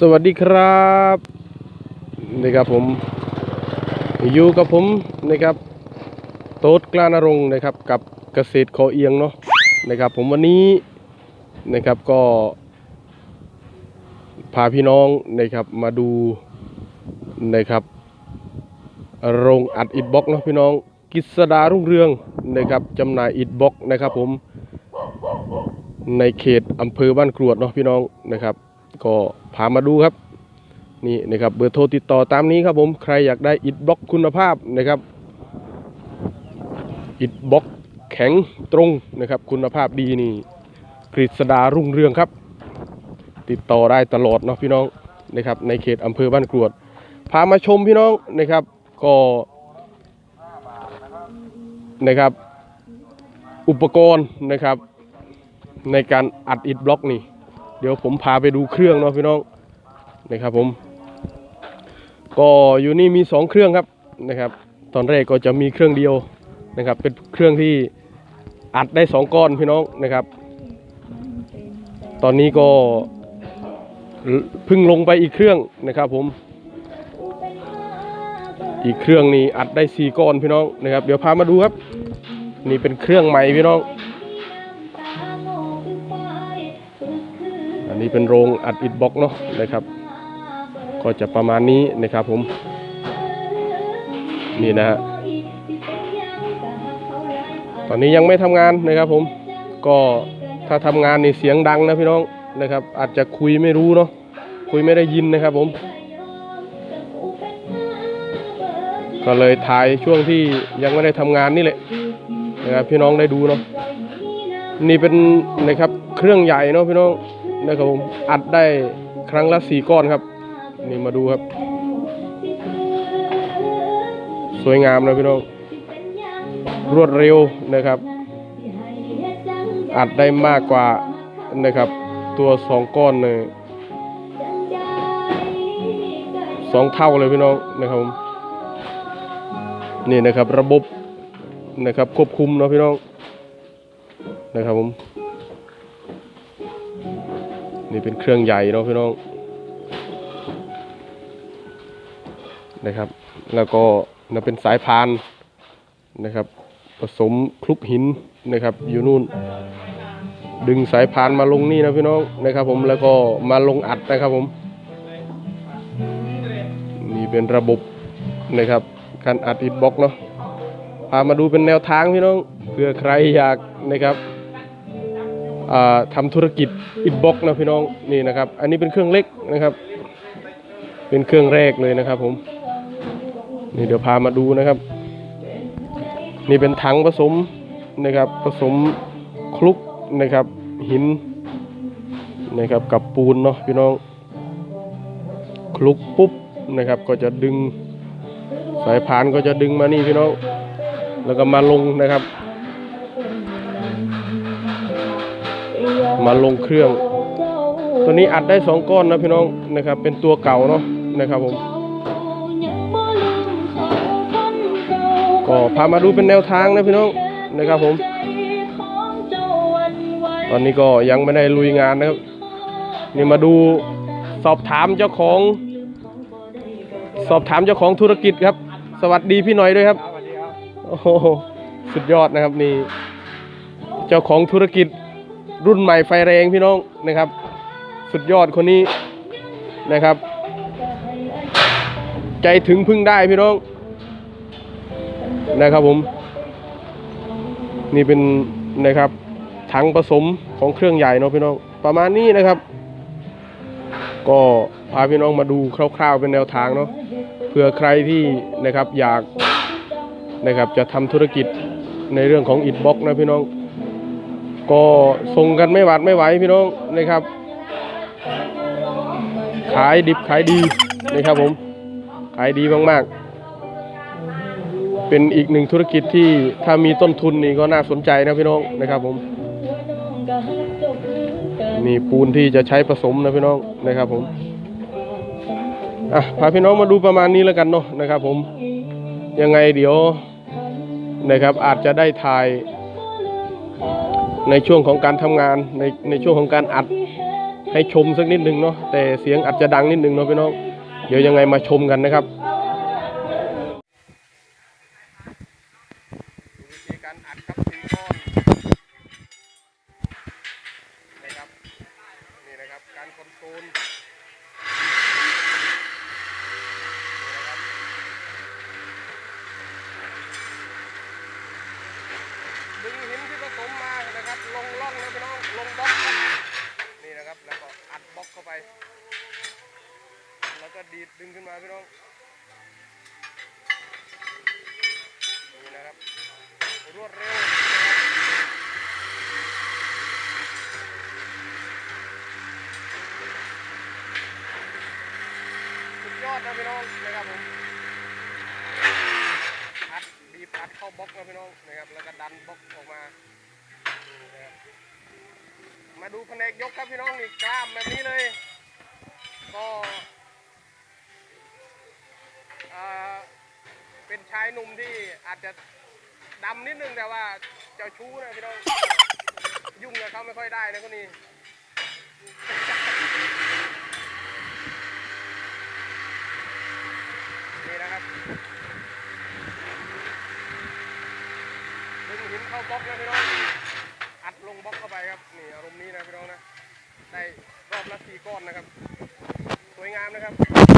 สวัสดีครับนี่ครับผมอยู่กับผมนะครับโต๊ดกล้านรงนะครับกับเกษตรคอเอียงเนาะนะครับผมวันนี้นะครับก็ พาพี่น้องนะครับมาดูนะครับโรงอัดอิฐบล็อกเนาะพี่น้องกิษดารุ่งเรืองนะครับจำหน่ายอิฐบล็อกนะครับผมในเขตอำเภอบ้านกรวดเนาะพี่น้องนะครับ ก็พามาดูครับนี่นะครับเบอร์โทรติดต่อตามนี้ครับผมใครอยากได้อิฐบล็อกคุณภาพนะครับอิฐบล็อกแข็งตรงนะครับ คุณภาพดีนี่กฤษดารุ่งเรืองครับ ติดต่อได้ตลอดเนาะพี่น้องนะครับในเขตอำเภอบ้านกรวด พามาชมพี่น้องนะครับก็นะครับอุปกรณ์นะครับในการอัดอิฐบล็อกนี่ เดี๋ยวผมพาไปดูเครื่องเนาะพี่น้องนะครับผม ก็อยู่นี่มีสองเครื่องครับนะครับ ตอนแรกก็จะมีเครื่องเดียวนะครับ เป็นเครื่องที่อัดได้สองก้อนพี่น้องนะครับ ตอนนี้ก็พึ่งลงไปอีกเครื่องนะครับผม อีกเครื่องนี้อัดได้สี่ก้อนพี่น้องนะครับ เดี๋ยวพามาดูครับ นี่เป็นเครื่องใหม่พี่น้อง นนี้เป็นโรงอัดอิฐบล็อกเนาะนะครับ ก็จะประมาณนี้นะครับผม นี่นะฮะตอนนี้ยังไม่ทำงานนะครับผม ก็ถ้าทำงานนี่เสียงดังนะพี่น้องนะครับ อาจจะคุยไม่รู้เนาะคุยไม่ได้ยินนะครับผม ก็เลยถ่ายช่วงที่ยังไม่ได้ทำงานนี่แหละนะครับพี่น้องได้ดูเนาะนี่เป็นนะครับเครื่องใหญ่เนาะพี่น้อง นะครับผมอัดได้ครั้งละสี่ก้อนครับ นี่มาดูครับ สวยงามนะพี่น้องรวดเร็วนะครับ อัดได้มากกว่านะครับ ตัวสองก้อนเลยสองเท่าเลยพี่น้องนะครับผมนี่นะครับระบบนะครับควบคุมเนาะพี่น้องนะครับผม นี่เป็นเครื่องใหญ่เนาะพี่น้องนะครับ แล้วก็นั่นเป็นสายพานนะครับ ผสมคลุกหินนะครับ อยู่นู่น ดึงสายพานมาลงนี่นะพี่น้องนะครับ ผมแล้วก็มาลงอัดนะครับผม นี่เป็นระบบนะครับ การอัดอิฐบล็อกเนาะพามาดูเป็นแนวทางพี่น้องเผื่อใครอยากนะครับ อ่าทำธุรกิจอิฐบล็อกนะพี่น้องนี่นะครับ อันนี้เป็นเครื่องเล็กนะครับ เป็นเครื่องแรกเลยนะครับ ผม นี่เดี๋ยวพามาดูนะครับ นี่เป็นถังผสมนะครับผสมคลุกนะครับ หินนะครับกับปูนเนาะพี่น้อง คลุกปุ๊บนะครับ ก็จะดึงสายพานก็จะดึงมานี่พี่น้อง แล้วก็มาลงนะครับ มาลงเครื่อง ตัวนี้อัดได้สองก้อนนะพี่น้องนะครับ เป็นตัวเก่าเนาะนะครับผม ก็พามาดูเป็นแนวทางนะพี่น้องนะครับผม ตอนนี้ก็ยังไม่ได้ลุยงานนะครับ นี่มาดูสอบถามเจ้าของ สอบถามเจ้าของธุรกิจครับ สวัสดีพี่หน่อยด้วยครับสวัสดีครับโอ้โหสุดยอดนะครับนี่ เจ้าของธุรกิจ รุ่นใหม่ไฟแรงพี่น้องนะครับ สุดยอดคนนี้นะครับ ใจถึงพึ่งได้พี่น้องนะครับผม นี่เป็นนะครับถังผสมของเครื่องใหญ่เนาะพี่น้องประมาณนี้นะครับ ก็พาพี่น้องมาดูคร่าวๆเป็นแนวทางเนาะเผื่อใครที่นะครับอยากนะครับจะทำธุรกิจในเรื่องของอิฐบล็อกนะพี่น้อง ก็ส่งกันไม่หวาดไม่ไหวพี่น้องนะครับ ขายดิบขายดีนะครับผม ขายดีมากๆ เป็นอีกหนึ่งธุรกิจที่ถ้ามีต้นทุนนี่ก็น่าสนใจนะพี่น้องนะครับผมนี่ปูนที่จะใช้ผสมนะพี่น้องนะครับผมอะพาพี่น้องมาดูประมาณนี้แล้วกันเนาะนะครับผมยังไงเดี๋ยวนะครับอาจจะได้ถ่าย ในช่วงของการทำงานในในช่วงของการอัดให้ชมสักนิดหนึ่งเนาะแต่เสียงอาจจะดังนิดหนึ่งเนาะพี่น้องเดี๋ยวยังไงมาชมกันนะครับการอัดครับสี่ก้อนนะครับนี่นะครับการคอนโทรลนี่นะครับดึงหินที่ผสมมานะครับ ล่องนะพี่น้องลงบล็อกนี่นะครับแล้วก็อัดบล็อกเข้าไป แล้วก็ดีดดึงขึ้นมาพี่น้องนี่นะครับรวดเร็วสุดยอดนะพี่น้องนะครับผมอัดบีบอัดเข้าบล็อกนะพี่น้องนะครับแล้วก็ดันบล็อกออกมา มาดูแผนกยกครับพี่น้องนี่กล้ามแบบนี้เลยก็เอ่อเป็นชายหนุ่มที่อาจจะดำนิดนึงแต่ว่าเจ้าชู้นะพี่น้องยุ่งกับเขาไม่ค่อยได้นะคนนี้นี่นะครับดึงหินเข้าบล็อกนะพี่น้อง ลงบล็อกเข้าไปครับนี่อารมณ์นี้นะพี่น้องนะได้รอบละสี่ก้อนนะครับ สวยงามนะครับ